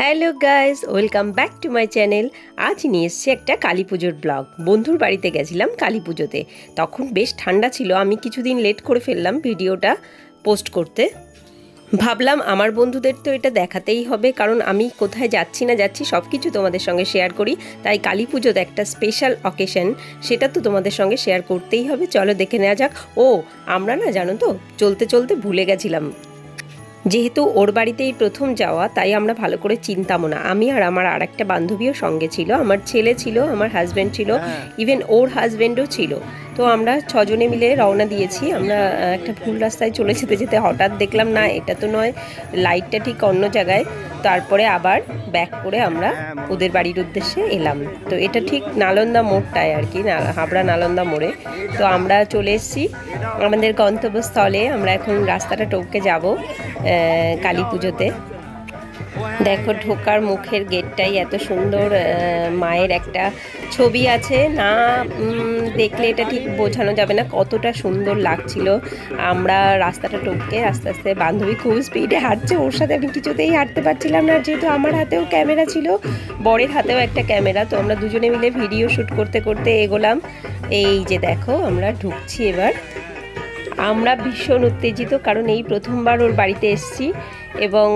Hello guys, welcome back to my channel. আজ নিয়ে এসছি একটা কালী পুজোর ব্লগ। বন্ধুর বাড়িতে গেছিলাম কালী পুজোতে। তখন বেশ ঠান্ডা ছিল, আমি কিছুদিন লেট করে ফেললাম ভিডিওটা পোস্ট করতে। ভাবলাম আমার বন্ধুদের তো এটা দেখাতেই হবে, কারণ আমি কোথায় যাচ্ছি না যাচ্ছি সব কিছু তোমাদের সঙ্গে শেয়ার করি। তাই কালী পুজোতে একটা স্পেশাল অকেশন সেটা তো তোমাদের সঙ্গে শেয়ার করতেই হবে। চলো দেখে নেওয়া যাক। ও, আমরা না জানো তো, চলতে চলতে ভুলে গেছিলাম। যেহেতু ওর বাড়িতেই প্রথম যাওয়া তাই আমরা ভালো করে চিনতামও না। আমি আর আমার আর একটা বান্ধবীও সঙ্গে ছিল আমার ছেলে ছিল আমার হাজব্যান্ড ছিল ইভেন ওর হাজব্যান্ডও ছিল। তো আমরা ছজনে মিলে রওনা দিয়েছি। আমরা একটা ভুল রাস্তায় চলে যেতে যেতে হঠাৎ দেখলাম, না, এটা তো নয় লাইটটা ঠিক অন্য জায়গায়। তারপরে আবার ব্যাক করে আমরা ওদের বাড়ির উদ্দেশ্যে এলাম। তো এটা ঠিক নালন্দা মোড়টায় আর কি হাবড়া নালন্দা মোড়ে। তো আমরা চলে এসেছি আমাদের গন্তব্যস্থলে। আমরা এখন রাস্তাটা টপকে যাব কালী পুজোতে। দেখো, ঢোকার মুখের গেটটাই এত সুন্দর মায়ের একটা ছবি আছে। না দেখলে এটা ঠিক বোঝানো যাবে না কতটা সুন্দর লাগছিল। আমরা রাস্তাটা টপকে আস্তে আস্তে বান্ধবী খুব স্পিডে হাঁটছে। ওর সাথে আমি কিছুতেই হাঁটতে পারছিলাম না যেহেতু আমার হাতেও ক্যামেরা ছিল, বরের হাতেও একটা ক্যামেরা, তো আমরা দুজনে মিলে ভিডিও শ্যুট করতে করতে এগোলাম। এই যে দেখো, আমরা ঢুকছি এবার। আমরা ভীষণ উত্তেজিত, কারণ এই প্রথমবার ওর বাড়িতে এসেছি এবং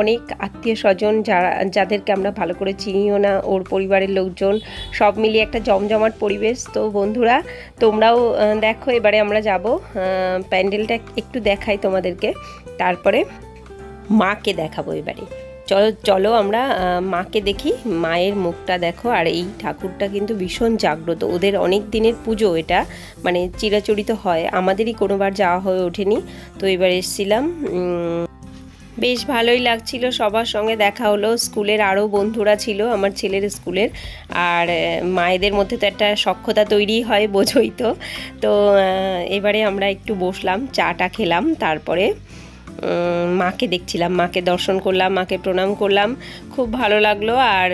অনেক আত্মীয় স্বজন যারা, যাদেরকে আমরা ভালো করে চিনিও না, ওর পরিবারের লোকজন, সব মিলিয়ে একটা জমজমাট পরিবেশ। তো বন্ধুরা, তোমরাও দেখো, এবারে আমরা যাব প্যান্ডেলটা একটু দেখাই তোমাদেরকে। তারপরে মাকে দেখাবো এবারে। চলো চলো আমরা মাকে দেখি। মায়ের মুখটা দেখো, আর এই ঠাকুরটা কিন্তু ভীষণ জাগ্রত। ওদের অনেক দিনের পুজো এটা মানে চিরাচরিত হয়। আমাদেরই কোনোবার যাওয়া হয়ে ওঠেনি। তো এবার এসেছিলাম। বেশ ভালোই লাগছিল সবার সঙ্গে দেখা হলো। স্কুলের আরও বন্ধুরা ছিল, আমার ছেলের স্কুলের। আর মায়েদের মধ্যে তো একটা সক্ষতা তৈরি হয়, বোঝই তো। তো এবারে আমরা একটু বসলাম চাটা খেলাম, তারপরে মাকে দেখছিলাম, মাকে দর্শন করলাম, মাকে প্রণাম করলাম। খুব ভালো লাগল আর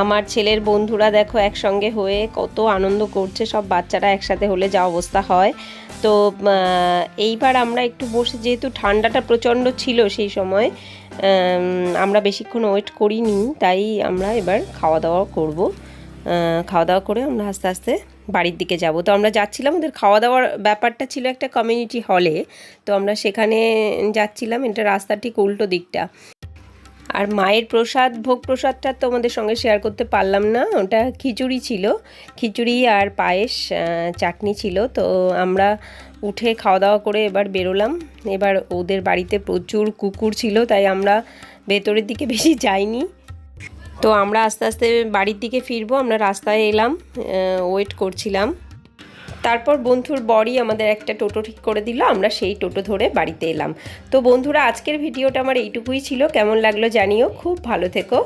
আমার ছেলের বন্ধুরা দেখো একসঙ্গে হয়ে কত আনন্দ করছে, সব বাচ্চারা একসাথে হলে যা অবস্থা হয়। তো এইবার আমরা একটু বসে, যেহেতু ঠান্ডাটা প্রচণ্ড ছিল সেই সময় আমরা বেশিক্ষণ ওয়েট করিনি, তাই আমরা এবার খাওয়া দাওয়া করব। খাওয়া দাওয়া করে আমরা আস্তে আস্তে বাড়ির দিকে যাব। তো আমরা যাচ্ছিলাম, ওদের খাওয়া দাওয়ার ব্যাপারটা ছিল একটা কমিউনিটি হলে তো আমরা সেখানে যাচ্ছিলাম, এটা রাস্তা ঠিক উল্টো দিকটা। আর মায়ের প্রসাদ, ভোগ প্রসাদটা তো আমাদের সঙ্গে শেয়ার করতে পারলাম না, ওটা খিচুড়ি ছিল। খিচুড়ি আর পায়েস চাটনি ছিল। তো আমরা উঠে খাওয়া দাওয়া করে এবার বেরোলাম। এবার ওদের বাড়িতে প্রচুর কুকুর ছিল, তাই আমরা ভেতরের দিকে বেশি যাইনি। তো আমরা আস্তে আস্তে বাড়ির দিকে ফিরবো, আমরা রাস্তায় এলাম ওয়েট করছিলাম। তারপর বন্ধুর বরই আমাদের একটা টোটো ঠিক করে দিল, আমরা সেই টোটো ধরে বাড়িতে এলাম। তো বন্ধুরা, আজকের ভিডিওটা আমার এইটুকুই ছিল। কেমন লাগল জানিও। খুব ভালো থেকো।